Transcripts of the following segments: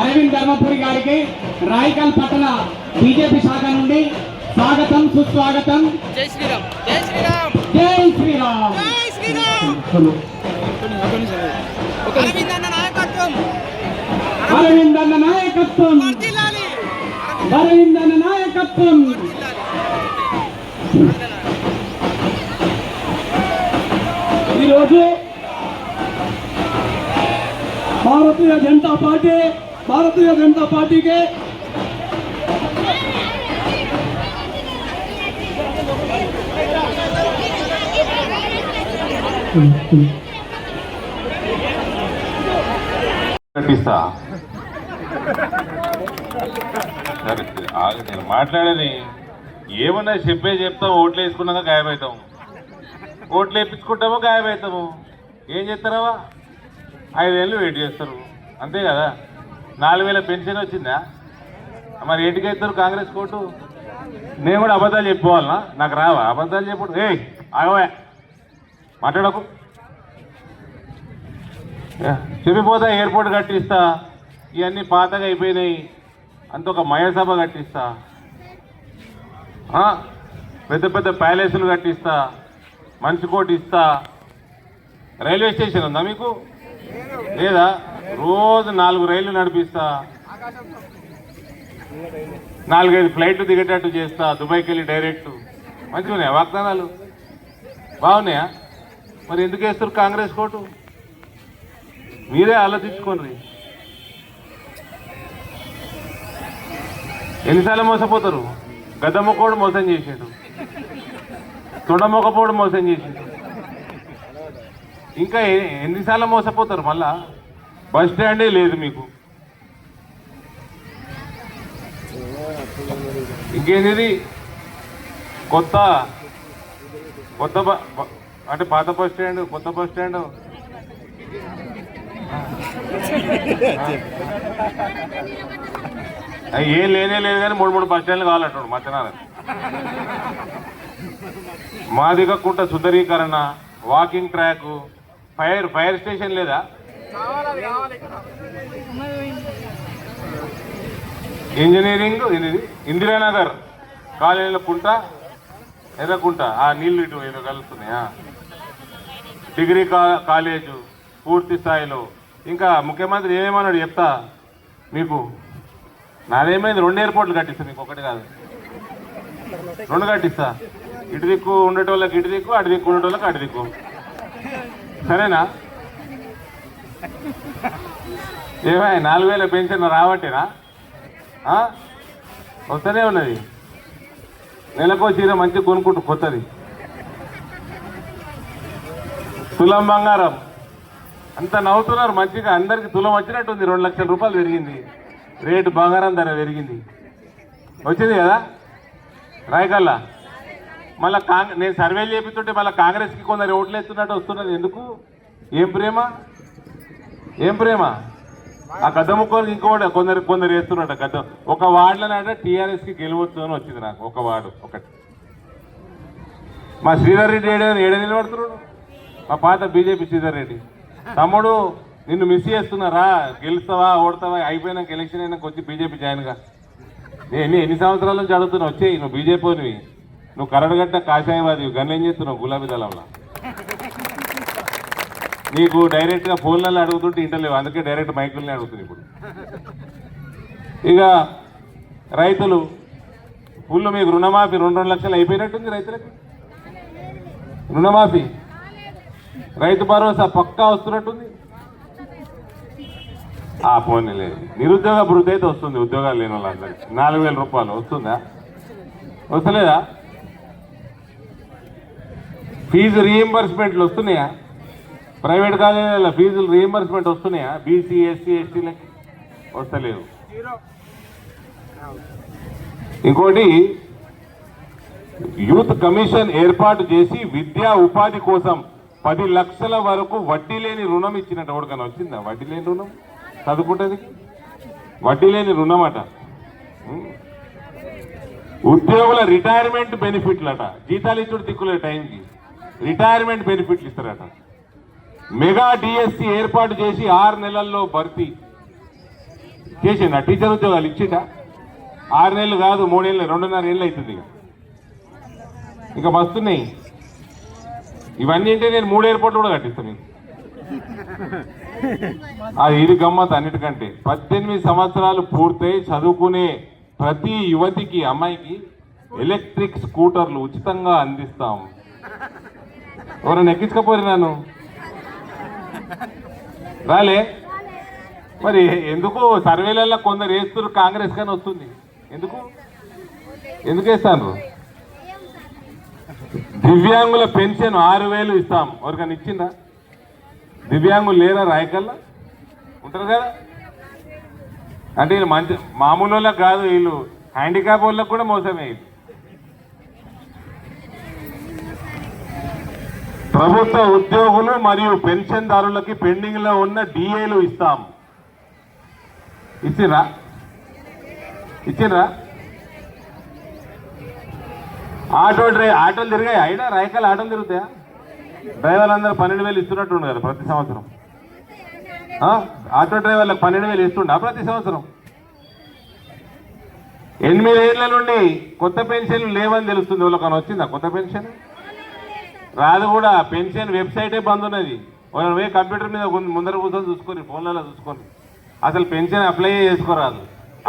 అరవింద్ ధర్మపురి గారికి రాయకల్ పట్టణ బీజేపీ శాఖ నుండి స్వాగతం సుస్వాగతం. జై శ్రీరామ్. జై శ్రీరామ్. జై శ్రీరామ్. జై శ్రీరామ్. అరవింద్ అన్న నాయకత్వం. అరవింద్ అన్న నాయకత్వం. అరవింద్ అన్న నాయకత్వం. ఈరోజు భారతీయ జనతా పార్టీ భారతీయ జనతా పార్టీకి సరే నేను మాట్లాడేది ఏమన్నా చెప్పే చెప్తాం ఓట్లు వేసుకున్నాక గాయమవుతాము ఓట్లు వేయించుకుంటామో గాయమవుతాము ఏం చేస్తారావా ఐదేళ్ళు వెయిట్ చేస్తారు. అంతే కదా? నాలుగు వేల పెన్షన్ వచ్చిందా? మరి ఏంటికి కాంగ్రెస్ కోర్టు? నేను కూడా అబద్ధాలు చెప్పుకోవాలనా? నాకు రావా? అబద్ధాలు చెప్పుడు ఏ ఆగవే. మాట్లాడకు. చెప్పిపోతా ఎయిర్పోర్ట్ కట్టిస్తా. ఇవన్నీ పాతగా అయిపోయినాయి. అంత ఒక మయసభ కట్టిస్తా. పెద్ద పెద్ద ప్యాలెస్లు కట్టిస్తా. మంచి కోటి ఇస్తా రైల్వే స్టేషన్ ఉందా మీకు? లేదా? రోజు నాలుగు రైళ్ళు నడిపిస్తా. నాలుగైదు ఫ్లైట్లు దిగేటట్టు చేస్తా దుబాయ్కి వెళ్ళి డైరెక్ట్. మంచిగా ఉన్నాయా వాగ్దానాలు? బాగున్నాయా? మరి ఎందుకు వేస్తారు కాంగ్రెస్ కోటు? మీరే ఆలోచించుకోండి. ఎన్నిసార్లు మోసపోతారు? గద్దమ్మకోడు మోసం చేసాడు. తొడమొకపోడు మోసం చేసాడు. ఇంకా ఎన్నిసార్లు మోసపోతారు మళ్ళా? బస్ స్టాండే లేదు మీకు. ఇంకేంటిది? కొత్త కొత్త అంటే పాత బస్ స్టాండ్ కొత్త బస్ స్టాండ్. ఏం లేనే లేదు కానీ మూడు మూడు బస్ స్టాండ్లు కావాలంటాడు మధ్యాహ్నం మాదిగకుంట సుందరీకరణ walking track fire fire station లేదా? ఇంజనీరింగ్ ఇందిరానగర్ కాలేజీల కుంట ఎర్రకుంట ఆ నీళ్ళు ఇటు ఏదో కలుస్తున్నాయా? డిగ్రీ కా కాలేజు పూర్తి స్థాయిలో. ఇంకా ముఖ్యమంత్రి ఏమన్నాడు చెప్తా? మీకు నాదేమైంది? రెండు ఎయిర్పోర్ట్లు కట్టిస్తా మీకు ఒకటి కాదు. రెండు కట్టిస్తా. ఇటు దిక్కు ఉండేటోళ్ళకి ఇటు దిక్కు అటు దిక్కు ఉండేటోళ్ళకి అటు దిక్కు. సరేనా? ఏమై నాలుగు వేల పెన్షన్ రావట్టేనా వస్తూనే ఉన్నది. నెలకో చీర మంచి కొనుక్కుంటూ కొత్తది. తులం బంగారం. అంత నవ్వుతున్నారు మంచిగా అందరికి తులం వచ్చినట్టుంది రెండు లక్షల రూపాయలు పెరిగింది. రేటు బంగారం ధర పెరిగింది. వచ్చింది కదా? రాయకల్లా మళ్ళీ కాంగ్రెస్ నేను సర్వేలు చేపిస్తుంటే మళ్ళీ కాంగ్రెస్కి కొందరు ఓట్లు వేస్తున్నట్టు వస్తున్నది. ఎందుకు? ఏం ప్రేమ? ఏం ప్రేమ? ఆ గద్ద ముక్కలు ఇంకోటి కొందరు కొందరు వేస్తున్నట్ట గద్ద ఒక వార్డులోనట టీఆర్ఎస్కి గెలవచ్చు అని వచ్చింది నాకు ఒక వార్డు ఒకటి. మా శ్రీధర్ రెడ్డి ఏడ ఏడ నిలబడుతున్నాడు? మా పాత బీజేపీ శ్రీధర్ రెడ్డి. తమ్ముడు నిన్ను మిస్ చేస్తున్నారా గెలుస్తావా ఓడతావా అయిపోయినాక ఎలక్షన్ అయినాక వచ్చి బీజేపీ జాయిన్గా ఎన్ని ఎన్ని సంవత్సరాల నుంచి అడుగుతున్నావు? వచ్చేయి నువ్వు బీజేపీనివి నువ్వు కరడగట్ట కాషాయవాది గన్నేం చేస్తున్నావు గులాబీ దళంలో? నీకు డైరెక్ట్గా ఫోన్లలో అడుగుతుంటే ఇంటలేవు అందుకే డైరెక్ట్ మైకుల్ని అడుగుతుంది ఇప్పుడు. ఇక రైతులు ఫుల్ మీకు రుణమాఫీ రెండు రెండు లక్షలు అయిపోయినట్టుంది రైతులకి? రుణమాఫీ? రైతు భరోసా పక్కా వస్తున్నట్టుంది? ఆ పోనీ లేదు. నిరుద్యోగ వృద్ధి అయితే వస్తుంది ఉద్యోగాలు లేని వాళ్ళందరికీ. నాలుగు వేల రూపాయలు వస్తుందా? వస్తలేదా? ఫీజు రీఎంబర్స్మెంట్లు వస్తున్నాయా? ప్రైవేట్ కాలేజీల ఫీజులు రీఎంబర్స్మెంట్ వస్తున్నాయా? బీసీ ఎస్సీ ఎస్టీలకి వస్తలేదు. ఇంకోటి యూత్ కమిషన్ ఏర్పాటు చేసి విద్యా ఉపాధి కోసం పది లక్షల వరకు వడ్డీ లేని రుణం ఇచ్చినట్టు ఎవరికైనా వచ్చిందా? వడ్డీ లేని రుణం? చదువుకుంటుంది వడ్డీ లేని రుణం అట ఉద్యోగుల రిటైర్మెంట్ బెనిఫిట్లు అట జీతాలు ఇచ్చుడు దిక్కులే టైంకి. రిటైర్మెంట్ బెనిఫిట్లు ఇస్తారట. మెగా డిఎస్సి ఏర్పాటు చేసి ఆరు నెలల్లో భర్తీ చేసిండా? టీచర్ ఉద్యోగాలు ఇచ్చిండా? ఆరు నెలలు కాదు మూడేళ్ళు రెండున్నర ఏళ్ళు అవుతుంది ఇక. ఇక వస్తున్నాయి. ఇవన్నీ అంటే నేను మూడు ఎయిర్పోర్ట్లు కూడా కట్టిస్తాను అది ఇది గమ్మత్ అన్నిటికంటే. పద్దెనిమిది సంవత్సరాలు పూర్తయి చదువుకునే ప్రతి యువతికి అమ్మాయికి ఎలక్ట్రిక్ స్కూటర్లు ఉచితంగా అందిస్తాం. ఎవరైనా ఎక్కించకపోయి నన్ను? రాలే. మరి ఎందుకు సర్వేలలో కొందరు వేస్తారు కాంగ్రెస్ కానీ వస్తుంది. ఎందుకు? ఎందుకు వేస్తాను దివ్యాంగుల పెన్షన్ ఆరు వేలు ఇస్తాం. ఎవరికైనా ఇచ్చిందా? దివ్యాంగులు లేరా రాయకల్లా? ఉంటారు కదా? అంటే వీళ్ళు మంచి మామూలు వాళ్ళకి కాదు వీళ్ళు హ్యాండిక్యాప్ వాళ్ళకి కూడా మోసమే. వీళ్ళు ప్రభుత్వ ఉద్యోగులు మరియు పెన్షన్దారులకి పెండింగ్లో ఉన్న డిఏలు ఇస్తాం. ఇచ్చిరా ఇచ్చిరా ఆటో డ్రై ఆటోలు తిరిగాయి. అయినా రాయకాల ఆటోలు తిరుగుతాయా? డ్రైవర్లు అందరూ పన్నెండు వేలు ఇస్తున్నట్టు కదా ప్రతి సంవత్సరం. ఆటో డ్రైవర్లకు పన్నెండు వేలు ఇస్తుండా ప్రతి సంవత్సరం? ఎనిమిది ఏళ్ళ నుండి కొత్త పెన్షన్లు లేవని తెలుస్తుంది. వాళ్ళకన్నా వచ్చిందా కొత్త పెన్షన్? రాదు కూడా పెన్షన్ వెబ్సైటే బంద్ ఉన్నది వాళ్ళు పోయి కంప్యూటర్ మీద ముందర కూర్చొని చూసుకొని ఫోన్లలో చూసుకొని అసలు పెన్షన్ అప్లై చేసుకోరాదు.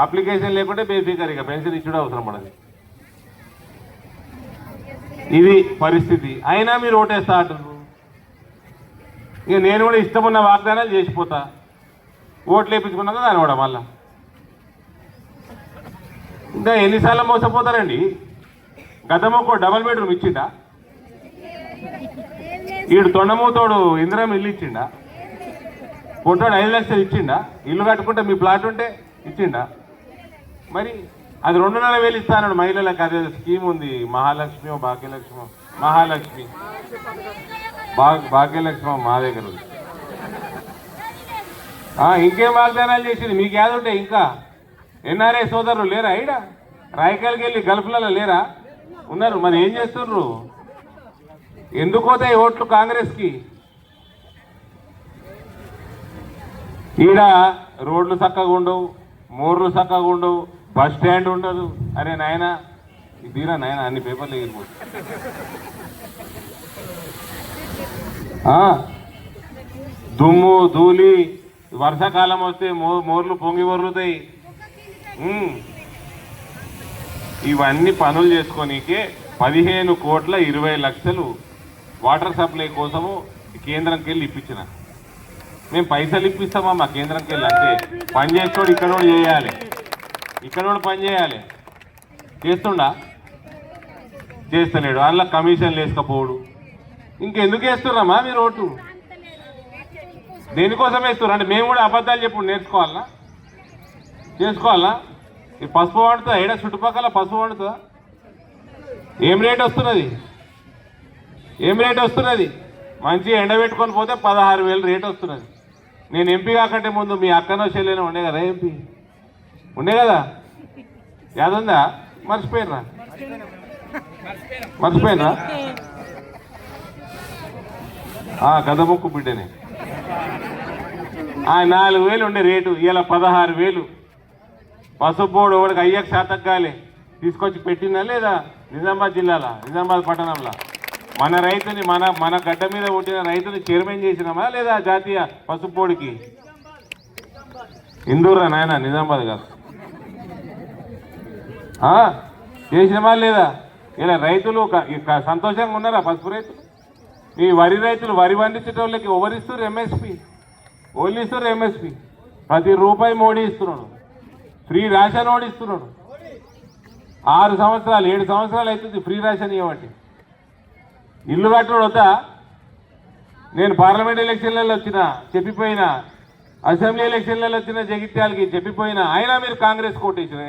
అప్లికేషన్ లేకుంటే బేఫికర్ ఇక పెన్షన్ ఇచ్చుడు అవసరం పడదు. ఇది పరిస్థితి. అయినా మీరు ఓటేస్తా అంటున్నారు ఇక నేను కూడా ఇష్టమున్న వాగ్దానాలు చేసిపోతా. ఓట్లు వేయించుకున్నాక దాని కూడా మళ్ళా. ఇంకా ఎన్నిసార్లు మోసపోతారండి? గతం ఒక డబల్ బెడ్రూమ్ ఇచ్చిందా ఈడు తొండమూతోడు ఇందిరం ఇల్లు ఇచ్చిండా? పొట్టోడు ఐదు లక్షలు ఇచ్చిండా? ఇల్లు కట్టుకుంటే మీ ప్లాట్ ఉంటే ఇచ్చిండా? మరి అది రెండున్నర వేలు ఇస్తానన్నాడు మహిళలకు అదే స్కీమ్ ఉంది. మహాలక్ష్మి భాగ్యలక్ష్మి? మహాలక్ష్మి. భాగ్యలక్ష్మి మా దగ్గర ఉంది. ఇంకేం వాగ్దానాలు చేసింది? మీకు ఏది ఇంకా? ఎన్ఆర్ఐ సోదరులు లేరా ఈడ? రాయకాలకి వెళ్ళి గల్ఫ్లలో లేరా? ఉన్నారు. మరి ఏం చేస్తున్నారు ఎందుకు పోతాయి ఓట్లు కాంగ్రెస్కి? ఈడ రోడ్లు చక్కగా ఉండవు మోర్లు చక్కగా ఉండవు బస్ స్టాండ్ ఉండదు. అరే నాయన తీరా నాయన అన్ని పేపర్లు ఎగిరిపోతుంది దుమ్ము ధూళి వర్షాకాలం వస్తే మో మోర్లు పొంగి పొర్లుతాయి ఇవన్నీ పనులు చేసుకోనీకే పదిహేను కోట్ల ఇరవై లక్షలు వాటర్ సప్లై కోసము కేంద్రంకి వెళ్ళి ఇప్పించిన. మేము పైసలు ఇప్పిస్తామా? మా కేంద్రంకి వెళ్ళి అంటే పని చేసేవాడు ఇక్కడోడు చేయాలి. ఇక్కడ పని చేయాలి. చేస్తుండా? చేస్తలేడు. అందులో కమిషన్లు వేసుకపోడు ఇంకెందుకు వేస్తున్నామా మీరు ఓటు దేనికోసం వేస్తున్నారు? అంటే మేము కూడా అబద్ధాలు చెప్పు నేర్చుకోవాలా? చేసుకోవాలా? ఈ పసుపు వండుతుందా? ఏడా? చుట్టుపక్కల పసుపు వండుతుందా? ఏం రేట్ వస్తున్నది? ఏం రేట్ వస్తున్నది? మంచి ఎండబెట్టుకొని పోతే పదహారు వేలు రేట్ వస్తున్నది. నేను ఎంపీ కాకంటే ముందు మీ అక్కనో చెల్లెనో ఉండే కదా ఎంపీ? ఉండే కదా? యాదుందా? మర్చిపోయినరా? మర్చిపోయినరా? గదముక్కు బిడ్డనే. ఆ నాలుగు వేలు ఉండే రేటు ఇలా పదహారు వేలు. పసుపోడు ఒకడికి అయ్యాక శాతం కాలే తీసుకొచ్చి పెట్టిందా లేదా? నిజామాబాద్ జిల్లాలో? నిజామాబాద్ పట్టణంలో? మన రైతుని మన మన గడ్డ మీద పుట్టిన రైతుని చైర్మన్ చేసినామా లేదా జాతీయ పసుపోడికి ఇందూరా నాయన నిజామాబాద్ కాదు. చేసినామా లేదా? ఇలా రైతులు ఒక- సంతోషంగా ఉన్నారా పసుపు రైతులు? ఈ వరి రైతులు వరి పండించేటోళ్ళకి ఎవరిస్తారు ఎంఎస్పి ఓన్లీ ఎంఎస్పి ప్రతి రూపాయి మోడీ ఇస్తున్నాడు. ఫ్రీ రేషన్ ఓడిస్తున్నాడు ఆరు సంవత్సరాలు ఏడు సంవత్సరాలు అవుతుంది ఫ్రీ రేషన్ ఇవ్వండి ఇల్లు కట్టడం వద్దా? నేను పార్లమెంట్ ఎలక్షన్లలో వచ్చిన చెప్పిపోయిన అసెంబ్లీ ఎలక్షన్లలో వచ్చిన జగిత్యాలకి చెప్పిపోయిన అయినా మీరు కాంగ్రెస్ కోటేసిన